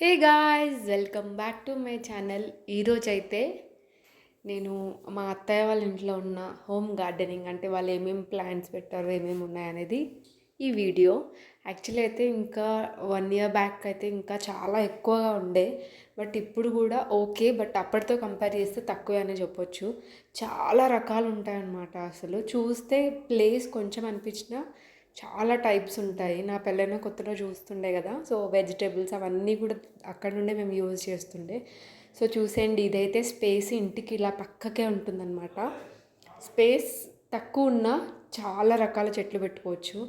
Hey guys welcome back to my channel. ఈరోజు అయితే నేను మా అత్తయ్య వాళ్ళ ఇంట్లో ఉన్న హోమ్ గార్డెనింగ్ అంటే వాళ్ళు ఏమేమి ప్లాంట్స్ పెట్టారు ఏమేమి ఉన్నాయనేది ఈ వీడియో. యాక్చువల్లీ అయితే ఇంకా వన్ ఇయర్ బ్యాక్ అయితే ఇంకా చాలా ఎక్కువగా ఉండే బట్ ఇప్పుడు కూడా ఓకే బట్ అప్పటితో కంపేర్ చేస్తే తక్కువే అనే చెప్పొచ్చు. చాలా రకాలు ఉంటాయన్నమాట అసలు. చూస్తే ప్లేస్ కొంచెం అనిపించినా చాలా టైప్స్ ఉంటాయి. నా పెళ్ళైన కొత్తలో చూస్తుండే కదా. సో వెజిటేబుల్స్ అవన్నీ కూడా అక్కడ నుండే మేము యూజ్ చేస్తుండే. సో చూసేయండి. ఇదైతే స్పేస్ ఇంటికి ఇలా పక్కకే ఉంటుందన్నమాట. స్పేస్ తక్కువ ఉన్న చాలా రకాల చెట్లు పెట్టుకోవచ్చు.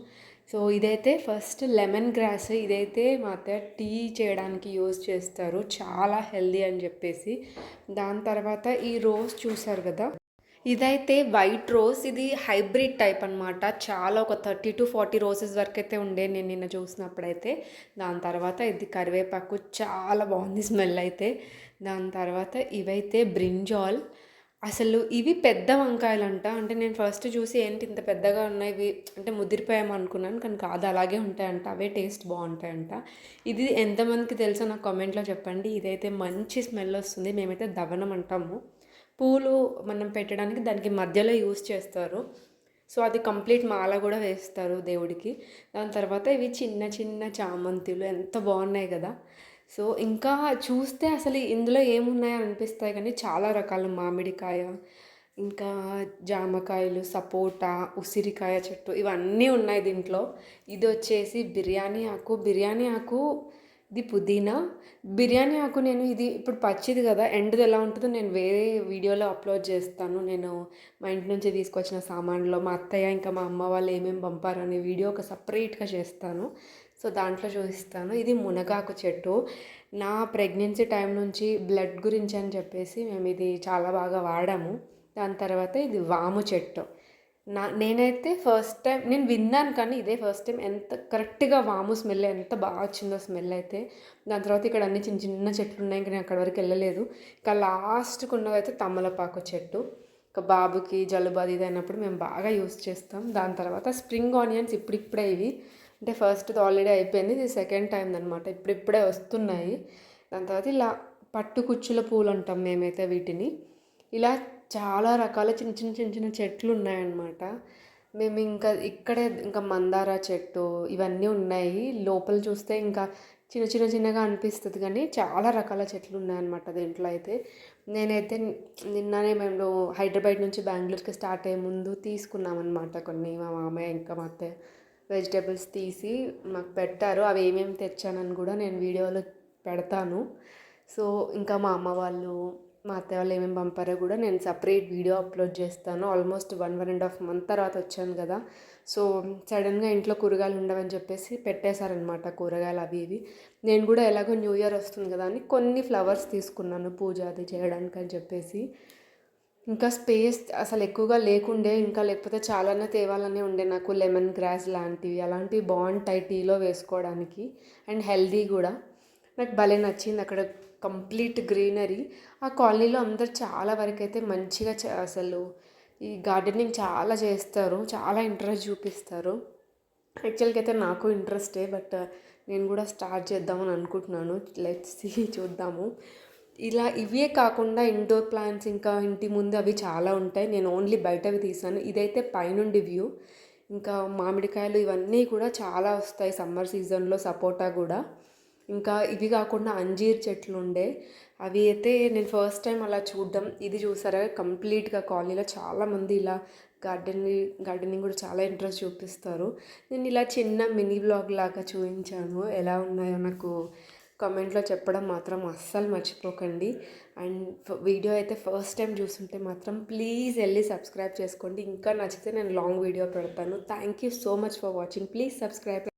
సో ఇదైతే ఫస్ట్ లెమన్ గ్రాస్ ఇదైతే మా అత్తయ్య టీ చేయడానికి యూజ్ చేస్తారు. చాలా హెల్దీ అని చెప్పేసి. దాని తర్వాత ఈ రోజ్ చూసారు కదా. ఇదైతే వైట్ రోజ్ ఇది హైబ్రిడ్ టైప్ అనమాట చాలా ఒక థర్టీ టు ఫార్టీ రోజెస్ వరకు అయితే ఉండే నేను నిన్న చూసినప్పుడైతే. దాని తర్వాత ఇది కరివేపాకు చాలా బాగుంది స్మెల్ అయితే. దాని తర్వాత ఇవైతే బ్రింజాల్. అసలు ఇవి పెద్ద వంకాయలు అంట అంటే నేను ఫస్ట్ చూసి ఏంటి ఇంత పెద్దగా ఉన్నాయి ఇవి అంటే ముదిరిపోయాము అనుకున్నాను కానీ కాదు అలాగే ఉంటాయంట. అవే టేస్ట్ బాగుంటాయంట. ఇది ఎంతమందికి తెలుసో నాకు కామెంట్లో చెప్పండి. ఇదైతే మంచి స్మెల్ వస్తుంది. మేమైతే దవనం అంటాము. పూలు మనం పెట్టడానికి దానికి మధ్యలో యూస్ చేస్తారు. సో అది కంప్లీట్ మాల కూడా వేస్తారు దేవుడికి. దాని తర్వాత ఇవి చిన్న చిన్న చామంతులు ఎంత బాగున్నాయి కదా. సో ఇంకా చూస్తే అసలు ఇందులో ఏమున్నాయో అనిపిస్తాయి కానీ చాలా రకాల మామిడికాయ ఇంకా జామకాయలు సపోటా ఉసిరికాయ చెట్టు ఇవన్నీ ఉన్నాయి దీంట్లో. ఇది వచ్చేసి బిర్యానీ ఆకు. బిర్యానీ ఆకు ఇది పుదీనా. బిర్యానీ ఆకు నేను ఇది ఇప్పుడు పచ్చిది కదా ఎండ్ది ఎలా ఉంటుందో నేను వేరే వీడియోలో అప్లోడ్ చేస్తాను. నేను మా ఇంటి నుంచి తీసుకొచ్చిన సామాన్లో మా అత్తయ్య ఇంకా మా అమ్మ వాళ్ళు ఏమేమి పంపారు అనే వీడియో ఒక సపరేట్గా చేస్తాను. సో దాంట్లో చూపిస్తాను. ఇది మునగాకు చెట్టు. నా ప్రెగ్నెన్సీ టైం నుంచి బ్లడ్ గురించి అని చెప్పేసి మేము ఇది చాలా బాగా వాడాము. దాని తర్వాత ఇది వాము చెట్టు. నా నేనైతే ఫస్ట్ టైం నేను విన్నాను కానీ ఇదే ఫస్ట్ టైం ఎంత కరెక్ట్గా వాము స్మెల్ ఎంత బాగా వచ్చిందో స్మెల్ అయితే. దాని తర్వాత ఇక్కడ అన్ని చిన్న చిన్న చెట్లు ఉన్నాయి ఇంకా నేను అక్కడి వరకు వెళ్ళలేదు. ఇంకా లాస్ట్కి ఉన్నదైతే తమలపాకు చెట్టు. ఇంకా బాబుకి జలుబు అది ఇది అయినప్పుడు మేము బాగా యూస్ చేస్తాం. దాని తర్వాత స్ప్రింగ్ ఆనియన్స్ ఇప్పుడిప్పుడే ఇవి. అంటే ఫస్ట్ ఆల్రెడీ అయిపోయింది ఇది సెకండ్ టైం అనమాట ఇప్పుడిప్పుడే వస్తున్నాయి. దాని తర్వాత ఇలా పట్టు కుచ్చుల పూలు అంటాం మేమైతే వీటిని. ఇలా చాలా రకాల చిన్న చిన్న చిన్న చిన్న చెట్లు ఉన్నాయన్నమాట మేము ఇంకా ఇక్కడే ఇంకా మందార చెట్టు ఇవన్నీ ఉన్నాయి. లోపల చూస్తే ఇంకా చిన్న చిన్న చిన్నగా అనిపిస్తుంది కానీ చాలా రకాల చెట్లు ఉన్నాయన్నమాట దీంట్లో అయితే. నేనైతే నిన్ననే మేము హైదరాబాద్ నుంచి బెంగళూరుకి స్టార్ట్ అయ్యే ముందు తీసుకున్నాం అనమాట కొన్ని. మా మామయ్య ఇంకా మా అత్తయ్య వెజిటేబుల్స్ తీసి మాకు పెట్టారు. అవి ఏమేమి తెచ్చానని కూడా నేను వీడియోలో పెడతాను. సో ఇంకా మా అమ్మ వాళ్ళు మా అత్తయ్య వాళ్ళు ఏమేమి పంపారో కూడా నేను సపరేట్ వీడియో అప్లోడ్ చేస్తాను. Almost one one and half month తర్వాత వచ్చాను కదా. సో సడన్గా ఇంట్లో కూరగాయలు ఉండవని చెప్పేసి పెట్టేశారనమాట కూరగాయలు అవి ఇవి. నేను కూడా ఎలాగో న్యూ ఇయర్ వస్తుంది కదా అని కొన్ని ఫ్లవర్స్ తీసుకున్నాను పూజ అది చేయడానికి అని చెప్పేసి. ఇంకా స్పేస్ అసలు ఎక్కువగా లేకుండే ఇంకా లేకపోతే చాలానే తేవాలనే ఉండే నాకు లెమన్ గ్రాస్ లాంటివి అలాంటివి బాగుంటాయి టీలో వేసుకోవడానికి. అండ్ హెల్దీ కూడా. నాకు భలే నచ్చింది అక్కడ కంప్లీట్ గ్రీనరీ. ఆ కాలనీలో అందరు చాలా వరకు అయితే మంచిగా అసలు ఈ గార్డెనింగ్ చాలా చేస్తారు చాలా ఇంట్రెస్ట్ చూపిస్తారు. యాక్చువల్గా అయితే నాకు ఇంట్రెస్టే బట్ నేను కూడా స్టార్ట్ చేద్దామని అనుకుంటున్నాను. లెట్స్ చూద్దాము. ఇలా ఇవే కాకుండా ఇండోర్ ప్లాంట్స్ ఇంకా ఇంటి ముందు అవి చాలా ఉంటాయి. నేను ఓన్లీ బయటవి తీసాను. ఇదైతే పైనుండి వ్యూ. ఇంకా మామిడికాయలు ఇవన్నీ కూడా చాలా వస్తాయి సమ్మర్ సీజన్లో సపోటా కూడా. ఇంకా ఇవి కాకుండా అంజీర్ చెట్లు ఉండే. అవి అయితే నేను ఫస్ట్ టైం అలా చూడడం. ఇది చూసారా? కంప్లీట్గా కాలనీలో చాలామంది ఇలా గార్డెనింగ్ గార్డెనింగ్ కూడా చాలా ఇంట్రెస్ట్ చూపిస్తారు. నేను ఇలా చిన్న మినీ బ్లాగ్ లాగా చూపించాను. ఎలా ఉన్నాయో నాకు కామెంట్లో చెప్పడం మాత్రం అస్సలు మర్చిపోకండి. అండ్ వీడియో అయితే ఫస్ట్ టైం చూస్తుంటే మాత్రం ప్లీజ్ వెళ్ళి సబ్స్క్రైబ్ చేసుకోండి. ఇంకా నచ్చితే నేను లాంగ్ వీడియో పెడతాను. Thank you so much for watching. Please subscribe